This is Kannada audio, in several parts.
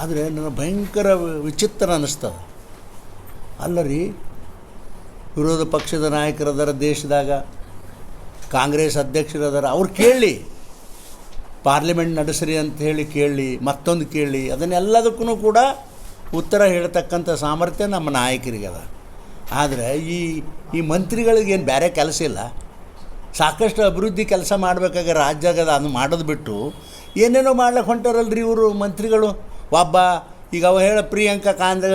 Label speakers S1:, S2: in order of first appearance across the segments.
S1: ಆದರೆ ನನಗೆ ಭಯಂಕರ ವಿಚಿತ್ರ ಅನ್ನಿಸ್ತದೆ. ಅಲ್ಲ ರೀ ವಿರೋಧ ಪಕ್ಷದ ನಾಯಕರದಾರ ದೇಶದಾಗ, ಕಾಂಗ್ರೆಸ್ ಅಧ್ಯಕ್ಷರದಾರ, ಅವ್ರು ಕೇಳಿ ಪಾರ್ಲಿಮೆಂಟ್ ನಡೆಸ್ರಿ ಅಂತ ಹೇಳಿ ಕೇಳಿ ಮತ್ತೊಂದು ಕೇಳಿ ಅದನ್ನೆಲ್ಲದಕ್ಕೂ ಕೂಡ ಉತ್ತರ ಹೇಳ್ತಕ್ಕಂಥ ಸಾಮರ್ಥ್ಯ ನಮ್ಮ ನಾಯಕರಿಗದ. ಆದರೆ ಈ ಈ ಮಂತ್ರಿಗಳಿಗೇನು ಬೇರೆ ಕೆಲಸ ಇಲ್ಲ. ಸಾಕಷ್ಟು ಅಭಿವೃದ್ಧಿ ಕೆಲಸ ಮಾಡಬೇಕಾಗ ರಾಜ್ಯಾಗದ ಅದು ಮಾಡೋದು ಬಿಟ್ಟು ಏನೇನೋ ಮಾಡ್ಲಿಕ್ಕೆ ಹೊಂಟಾರಲ್ರಿ ಇವರು ಮಂತ್ರಿಗಳು? ಒಬ್ಬ, ಈಗ ಅವ ಹೇಳ ಪ್ರಿಯಾಂಕಾ ಕಾಂದ್ರ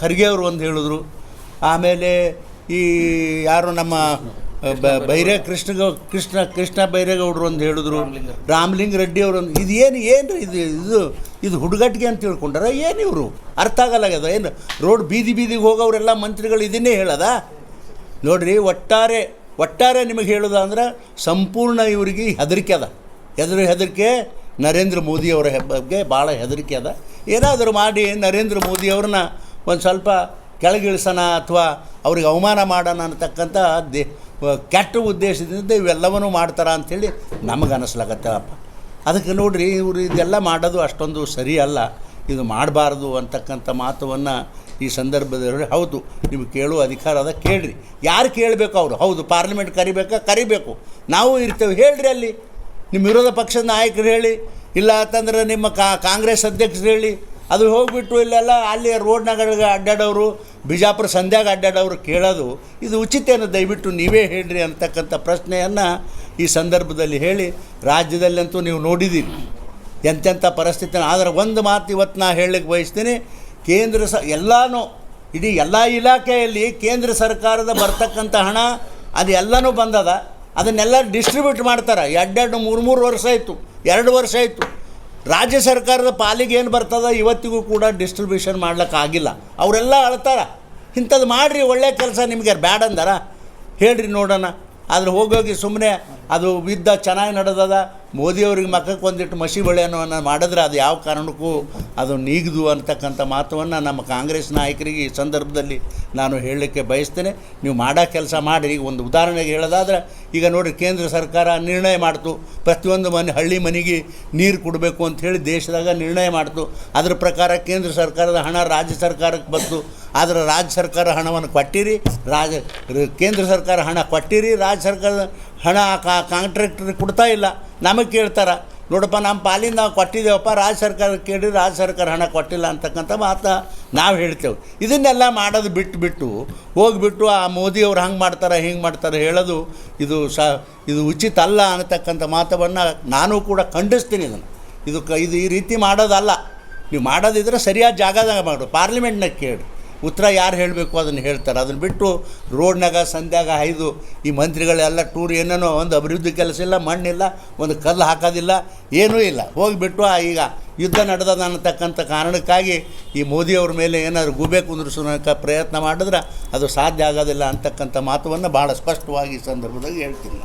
S1: ಖರ್ಗೆ ಅವರು ಒಂದು ಹೇಳಿದ್ರು. ಆಮೇಲೆ ಈ ಯಾರು ನಮ್ಮ ಬೈರೇ ಕೃಷ್ಣ ಕೃಷ್ಣ ಕೃಷ್ಣ ಬೈರೇಗೌಡರು ಒಂದು ಹೇಳಿದ್ರು. ರಾಮಲಿಂಗ ರೆಡ್ಡಿ ಅವರು ಇದು ಏನು ಏನು ಇದು ಇದು ಇದು ಹುಡುಗಟ್ಟಿಗೆ ಅಂತ ತಿಳ್ಕೊಂಡಾರ? ಏನು ಇವರು? ಅರ್ಥ ಆಗಲ್ಲಾಗ್ಯದ ಏನು, ರೋಡ್ ಬೀದಿ ಬೀದಿಗೆ ಹೋಗೋರೆಲ್ಲ ಮಂತ್ರಿಗಳು ಇದನ್ನೇ ಹೇಳದ? ನೋಡ್ರಿ, ಒಟ್ಟಾರೆ ಒಟ್ಟಾರೆ ನಿಮಗೆ ಹೇಳೋದಂದ್ರೆ ಸಂಪೂರ್ಣ ಇವರಿಗೆ ಹೆದರಿಕೆ ಅದ. ಎದುರು ಹೆದರಿಕೆ ನರೇಂದ್ರ ಮೋದಿಯವರ ಬಗ್ಗೆ ಭಾಳ ಹೆದರಿಕೆ ಅದ. ಏನಾದರೂ ಮಾಡಿ ನರೇಂದ್ರ ಮೋದಿಯವ್ರನ್ನ ಒಂದು ಸ್ವಲ್ಪ ಕೆಳಗಿಳಿಸೋಣ ಅಥವಾ ಅವ್ರಿಗೆ ಅವಮಾನ ಮಾಡೋಣ ಅನ್ನತಕ್ಕಂಥ ದೇ ಕೆಟ್ಟ ಉದ್ದೇಶದಿಂದ ಇವೆಲ್ಲವನ್ನೂ ಮಾಡ್ತಾರ ಅಂಥೇಳಿ ನಮಗೆ ಅನಿಸ್ಲಾಗತ್ತಪ್ಪ ಅದಕ್ಕೆ ನೋಡಿರಿ, ಇವರು ಇದೆಲ್ಲ ಮಾಡೋದು ಅಷ್ಟೊಂದು ಸರಿ ಅಲ್ಲ ಇದು ಮಾಡಬಾರ್ದು ಅಂತಕ್ಕಂಥ ಮಾತುವನ್ನು ಈ ಸಂದರ್ಭದಲ್ಲಿ ಹೌದು, ನಿಮ್ಗೆ ಕೇಳುವ ಅಧಿಕಾರ ಅದ, ಕೇಳ್ರಿ. ಯಾರು ಕೇಳಬೇಕು ಅವರು? ಹೌದು, ಪಾರ್ಲಿಮೆಂಟ್ ಕರಿಬೇಕಾ? ಕರಿಬೇಕು. ನಾವು ಇರ್ತೇವೆ. ಹೇಳ್ರಿ ಅಲ್ಲಿ. ನಿಮ್ಮ ವಿರೋಧ ಪಕ್ಷದ ನಾಯಕರು ಹೇಳಿ, ಇಲ್ಲ ಅಂತಂದ್ರೆ ನಿಮ್ಮ ಕಾಂಗ್ರೆಸ್ ಅಧ್ಯಕ್ಷರು ಹೇಳಿ, ಅದು ಹೋಗಿಬಿಟ್ಟು ಇಲ್ಲೆಲ್ಲ ಅಲ್ಲಿ ರೋಡ್ ರೋಡ್ನಾಗ ಅಡ್ಡಾಡೋರು, ಬಿಜಾಪುರ ಸಂಧ್ಯಾಗ ಅಡ್ಡಾಡೋರು ಕೇಳೋದು, ಇದು ಉಚಿತೇನು ದಯವಿಟ್ಟು ನೀವೇ ಹೇಳ್ರಿ ಅಂತಕ್ಕಂಥ ಪ್ರಶ್ನೆಯನ್ನು ಈ ಸಂದರ್ಭದಲ್ಲಿ ಹೇಳಿ, ರಾಜ್ಯದಲ್ಲಂತೂ ನೀವು ನೋಡಿದ್ದೀರಿ. ಎಂತೆಂಥ ಪರಿಸ್ಥಿತಿ, ಆದರೆ ಒಂದು ಮಾತು ಇವತ್ತು ನಾನು ಹೇಳಲಿಕ್ಕೆ ಬಯಸ್ತೀನಿ, ಕೇಂದ್ರ ಸ, ಎಲ್ಲನೂ, ಇಡೀ ಎಲ್ಲ ಇಲಾಖೆಯಲ್ಲಿ ಕೇಂದ್ರ ಸರ್ಕಾರದ ಬರ್ತಕ್ಕಂಥ ಹಣ, ಅದು ಎಲ್ಲನೂ ಬಂದದ. ಅದನ್ನೆಲ್ಲ ಡಿಸ್ಟ್ರಿಬ್ಯೂಟ್ ಮಾಡ್ತಾರೆ. ಎರಡೆರಡು, ಮೂರು ಮೂರು ವರ್ಷ ಆಯಿತು. ಎರಡು ವರ್ಷ ಆಯಿತು. ರಾಜ್ಯ ಸರ್ಕಾರದ ಪಾಲಿಗೆ ಏನು ಬರ್ತದ? ಇವತ್ತಿಗೂ ಕೂಡ ಡಿಸ್ಟ್ರಿಬ್ಯೂಷನ್ ಮಾಡ್ಲಿಕ್ಕಾಗಿಲ್ಲ ಅವರೆಲ್ಲ ಅಳ್ತಾರ. ಇಂಥದ್ದು ಮಾಡಿರಿ, ಒಳ್ಳೆ ಕೆಲಸ ನಿಮಗೆ. ಬ್ಯಾಡ ಅಂದಾರ. ಹೇಳ್ರಿ ನೋಡೋಣ. ಆದ್ರೆ ಹೋಗೋಗಿ ಸುಮ್ಮನೆ ಅದು ಯುದ್ಧ ಚೆನ್ನಾಗಿ ನಡೆದದ. ಮೋದಿಯವ್ರಿಗೆ ಮಕ್ಕಕ್ಕೆ ಒಂದಿಟ್ಟು ಮಸಿ ಬಳೆಯನ್ನು ಮಾಡಿದ್ರೆ ಅದು ಯಾವ ಕಾರಣಕ್ಕೂ ಅದು ನೀಗದು ಅಂತಕ್ಕಂಥ ಮಾತನ್ನು ನಮ್ಮ ಕಾಂಗ್ರೆಸ್ ನಾಯಕರಿಗೆ ಈ ಸಂದರ್ಭದಲ್ಲಿ ನಾನು ಹೇಳಲಿಕ್ಕೆ ಬಯಸ್ತೇನೆ. ನೀವು ಮಾಡೋ ಕೆಲಸ ಮಾಡಿ. ಈಗ ಒಂದು ಉದಾಹರಣೆಗೆ ಹೇಳೋದಾದ್ರೆ, ಈಗ ನೋಡಿ ಕೇಂದ್ರ ಸರ್ಕಾರ ನಿರ್ಣಯ ಮಾಡ್ತು. ಪ್ರತಿಯೊಂದು ಮನೆ, ಹಳ್ಳಿ ಮನೆಗೆ ನೀರು ಕೊಡಬೇಕು ಅಂತ ಹೇಳಿ ದೇಶದಾಗ ನಿರ್ಣಯ ಮಾಡ್ತು. ಅದರ ಪ್ರಕಾರ ಕೇಂದ್ರ ಸರ್ಕಾರದ ಹಣ ರಾಜ್ಯ ಸರ್ಕಾರಕ್ಕೆ ಬಂತು. ಆದರೆ ರಾಜ್ಯ ಸರ್ಕಾರ ಹಣವನ್ನು ಕೊಟ್ಟಿರಿ. ರಾಜ ಕೇಂದ್ರ ಸರ್ಕಾರ ಹಣ ಕೊಟ್ಟಿರಿ. ರಾಜ್ಯ ಸರ್ಕಾರದ ಹಣ ಕಾಂಟ್ರಾಕ್ಟ್ರಿಗೆ ಕೊಡ್ತಾ ಇಲ್ಲ. ನಮಗೆ ಕೇಳ್ತಾರೆ, ನೋಡಪ್ಪ ನಮ್ಮ ಪಾಲಿಂದ ನಾವು ಕೊಟ್ಟಿದ್ದೇವಪ್ಪ, ರಾಜ್ಯ ಸರ್ಕಾರ ಕೇಳಿ ರಾಜ್ಯ ಸರ್ಕಾರ ಹಣ ಕೊಟ್ಟಿಲ್ಲ ಅಂತಕ್ಕಂಥ ಮಾತು ನಾವು ಹೇಳ್ತೇವೆ. ಇದನ್ನೆಲ್ಲ ಮಾಡೋದು ಬಿಟ್ಟು ಬಿಟ್ಟು ಹೋಗಿಬಿಟ್ಟು ಆ ಮೋದಿಯವ್ರು ಹಂಗೆ ಮಾಡ್ತಾರೆ, ಹಿಂಗೆ ಮಾಡ್ತಾರೆ ಹೇಳೋದು ಇದು ಸ, ಇದು ಉಚಿತ ಅಲ್ಲ ಅನ್ನತಕ್ಕಂಥ ಮಾತವನ್ನು ನಾನು ಕೂಡ ಖಂಡಿಸ್ತೀನಿ ಇದನ್ನು. ಇದು ಕ, ಇದು ಈ ರೀತಿ ಮಾಡೋದಲ್ಲ. ನೀವು ಮಾಡೋದಿದ್ರೆ ಸರಿಯಾದ ಜಾಗದಾಗ ಮಾಡು ಪಾರ್ಲಿಮೆಂಟ್ನಾಗ ಕೇಳಿ. ಉತ್ತರ ಯಾರು ಹೇಳಬೇಕು ಅದನ್ನು ಹೇಳ್ತಾರೆ ಅದನ್ನು ಬಿಟ್ಟು ರೋಡ್ನಾಗ ಸಂಧ್ಯಾಗ ಐದು ಈ ಮಂತ್ರಿಗಳೆಲ್ಲ ಟೂರ್ ಏನೇನೋ ಒಂದು ಅಭಿವೃದ್ಧಿ ಕೆಲಸ ಇಲ್ಲ, ಮಣ್ಣಿಲ್ಲ, ಒಂದು ಕಲ್ಲು ಹಾಕೋದಿಲ್ಲ, ಏನೂ ಇಲ್ಲ ಹೋಗಿಬಿಟ್ಟು ಈಗ ಯುದ್ಧ ನಡೆದದ ಅನ್ನತಕ್ಕಂಥ ಕಾರಣಕ್ಕಾಗಿ ಈ ಮೋದಿಯವ್ರ ಮೇಲೆ ಏನಾದರೂ ಗುಬೆ ಕುಂದ್ರಿಸೋಕೆ ಪ್ರಯತ್ನ ಮಾಡಿದ್ರೆ ಅದು ಸಾಧ್ಯ ಆಗೋದಿಲ್ಲ ಅಂತಕ್ಕಂಥ ಮಾತುವನ್ನು ಭಾಳ ಸ್ಪಷ್ಟವಾಗಿ ಈ ಸಂದರ್ಭದಲ್ಲಿ ಹೇಳ್ತೀನಿ.